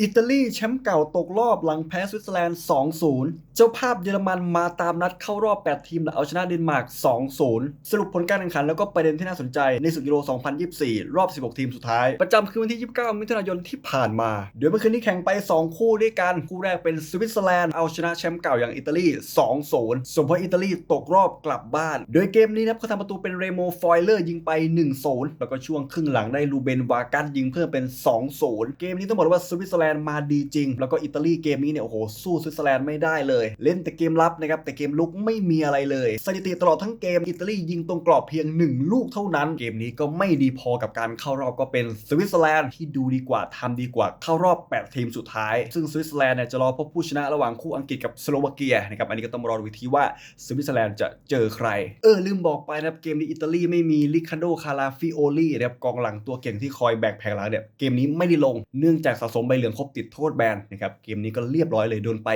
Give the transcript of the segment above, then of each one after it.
อิตาลีแชมป์เก่าตกรอบหลังแพ้สวิตเซอร์แลนด์ 2-0 เจ้าภาพเยอรมันมาตามนัดเข้ารอบ 8 ทีมและเอาชนะเดนมาร์ก 2-0 สรุปผลการแข่งขันแล้วก็ประเด็นที่น่าสนใจในศึกยูโร 2024 รอบ 16 ทีมสุดท้าย ประจำคือวันที่ 29 มิถุนายนที่ผ่านมาโดยเมื่อคืนนี้แข่งไป 2 คู่ด้วยกัน คู่แรกเป็นสวิตเซอร์แลนด์เอาชนะแชมป์เก่าอย่างอิตาลี 2-0 ส่วนพออิตาลีตกรอบกลับบ้าน โดยเกมนี้นะครับเขาทำประตูเป็นเรโมฟอยเลอร์ยิงไป 1-0 แล้วก็ช่วงครึ่งหลังได้ลูเบนวากัสยิงเพิ่มเป็น 2-0 เกมนี้ต้องบอกเลยว่าสวิตเซอร์แลนด์มาดีจริง แล้วก็อิตาลีเกมนี้เนี่ยโอ้โหสู้สวิตเซอร์แลนด์ไม่ได้เลยเล่นแต่เกมรับนะครับแต่เกมลุกไม่มีอะไรเลยสถิติตลอดทั้งเกมอิตาลียิงตรงกรอบเพียง 1 ลูกเท่านั้น เกมนี้ก็ไม่ดีพอกับการเข้ารอบก็เป็นสวิตเซอร์แลนด์ที่ดูดีกว่าทำดีกว่าเข้ารอบ 8 ทีมสุดท้าย ซึ่งสวิตเซอร์แลนด์เนี่ยจะรอพบผู้ชนะระหว่างคู่อังกฤษกับสโลวาเกียนะครับอันนี้ก็ต้องรอดูอีกทีว่าสวิตเซอร์แลนด์จะเจอใคร เออลืมบอกไปนะครับเกมนี้อิตาลีไม่มีลิคาโดคาราฟิโอลีนะครับกองหลังตัวเก่งที่คอยแบกแผงหลังเนี่ยเกมนี้ไม่ได้ลงเนื่องจากสะสมใบเหลืองครบติดโทษแบนนะครับเกมนี้ก็เรียบร้อยเลยโดนไป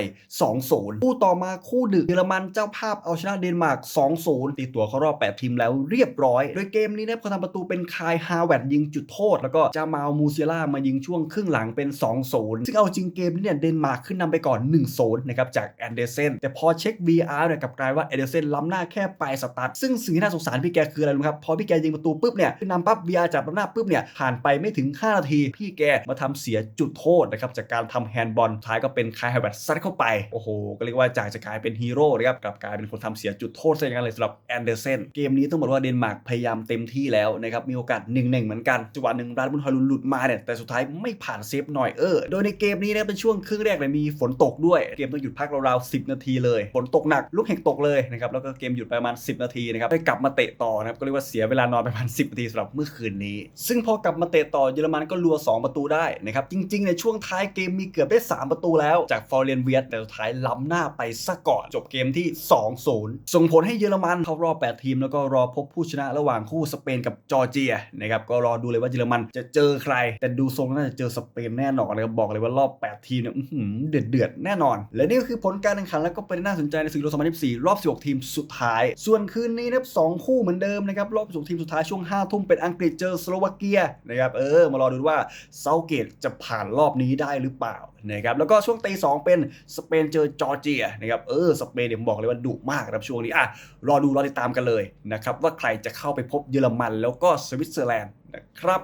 2-0คู่ต่อมาคู่ดึกเยอรมันเจ้าภาพเอาชนะเดนมาร์ก 2-0 ตีตัวเข้ารอบ 8 ทีมแล้วเรียบร้อย โดยเกมนี้นะครับเขาทำประตูเป็นคายฮาวเวร์ดยิงจุดโทษ แล้วก็จามาลมูเซียล่ามายิงช่วงครึ่งหลังเป็น 2-0 ซึ่งเอาจริงเกมนี้เนี่ยเดนมาร์กขึ้นนำไปก่อน 1-0 นะครับจากแอนเดอร์เซนแต่พอเช็ค VR เนี่ยกับกลายว่าแอนเดอร์เซนล้ำหน้าแค่ปลายสตาร์ทซึ่งสิ่งที่น่าสงสารพี่แกคืออะไรรู้ครับพอพี่แกยิงประตูปุ๊บเนี่ยนำปั๊บ VR จับล้ำหน้าปุ๊บเนี่ยผ่านไปไม่ถึง 5 นาที พี่แกมาทำเสียจุดโทษนะครับจากการทำแฮนด์บอลท้ายก็เป็นคายฮาวเวร์ดซัดเข้าไปโอ้โหก็เรียกว่าจากจะกลายเป็นฮีโร่นะครับกลับกลายเป็นคนทำเสียจุดโทษซะอย่างนั้นเลยสำหรับแอนเดอร์เซนเกมนี้ต้องบอกว่าเดนมาร์กพยายามเต็มที่แล้วนะครับมีโอกาส1นหนึ่งเหมือนกันจังหวะหนึ่งร้านบุญฮอยลุนหลุดมาเนี่ยแต่สุดท้ายไม่ผ่านเซฟหน่อยเออโดยในเกมนี้นะเป็นช่วงครึ่งแรกเนี่ยมีฝนตกด้วยเกมต้องหยุดพักราวๆ10นาทีเลยฝนตกหนักลูกเห็บตกเลยนะครับแล้วก็เกมหยุดไปประมาณ 10 นาทีนะครับได้กลับมาเตะต่อนะครับก็เรียกว่าเสียเวลานอนไปประมาณ10นาทีสำหรับเมื่อคืนนี้ ซึ่งพอกลับมาเตะต่อเยอรมันก็รัว 2 ประตูได้นะครับจริงๆในช่วงท้ายเกมมีเกือบได้ 3 ประตูแล้วจากฟอร์เรนเวียตแต่สุดท้ายล้ำหน้าไปซะก่อน จบเกมที่ 2-0 ส่งผลให้เยอรมันเข้ารอบ 8 ทีม แล้วก็รอพบผู้ชนะระหว่างคู่สเปนกับจอร์เจียนะครับก็รอดูเลยว่าเยอรมันจะเจอใคร แต่ดูทรงน่าจะเจอสเปนแน่นอนนะครับบอกเลยว่ารอบ 8 ทีมเนี่ยเดือดเดือดแน่นอน และนี่ก็คือผลการแข่งขันแล้วก็เป็นน่าสนใจในศึกยูโร2024 รอบ 16 ทีมสุดท้าย ส่วนคืนนี้นะครับสองคู่เหมือนเดิมนะครับรอบ 16 ทีมสุดท้ายช่วง 5 ทุ่มเป็นอังกฤษเจอสโลวาเกียนะครับเออมารอดูว่าเซาเกตจะผ่านรอบนี้ได้หรือเปล่านะครับแล้วก็ช่วงตีสองเป็นสเปนเจอจอร์เจยนะครับเออสเปนเนี่ยผมบอกเลยว่าดุมากนะครับช่วงนี้อะรอดูรอติดตามกันเลยนะครับว่าใครจะเข้าไปพบเยอรมันแล้วก็สวิตเซอร์แลนด์นะครับ